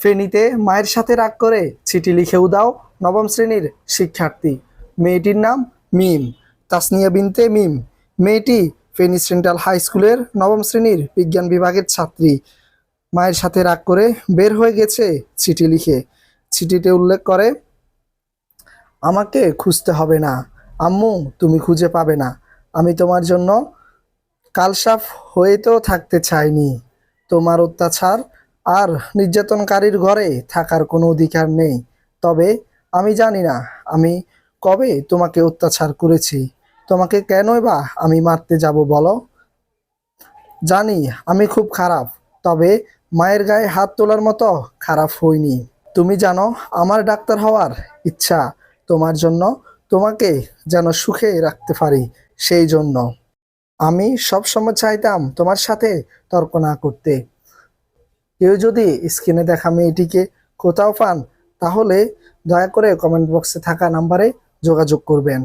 ফেনীতে মায়ের সাথে রাগ করে চিঠি লিখেও দাও নবম শ্রেণির শিক্ষার্থী। মেয়েটির নাম মিম। তাসনিয়া বিনতে মিম। মেয়েটি ফেনী সেন্ট্রাল হাই স্কুলের নবম শ্রেণির বিজ্ঞান বিভাগের ছাত্রী। মায়ের সাথে রাগ করে বের হয়ে গেছে চিঠি লিখে। চিঠিতে উল্লেখ করে, আমাকে খুঁজতে হবে না। আম্মু, তুমি খুঁজে পাবে না। আমি তোমার জন্য কালসাফ হয়ে তো থাকতে চাইনি। তোমার অত্যাচার আর নির্যাতনকারীর ঘরে থাকার কোনো অধিকার নেই। তবে আমি জানি না, আমি কবে তোমাকে অত্যাচার করেছি। তোমাকে কেনই বা আমি মারতে যাব বলো? জানি, আমি খুব খারাপ, তবে মায়ের গায়ে হাত তোলার মতো খারাপ হইনি। তুমি জানো, আমার ডাক্তার হওয়ার ইচ্ছা তোমার জন্য, তোমাকে যেন সুখে রাখতে পারি সেই জন্য। আমি সবসময় চাইতাম তোমার সাথে তর্ক না করতে। কেউ যদি স্ক্রিনে দেখা মেয়েটিকে কোথাও পান, তাহলে দয়া করে কমেন্ট বক্সে থাকা নাম্বারে যোগাযোগ করবেন।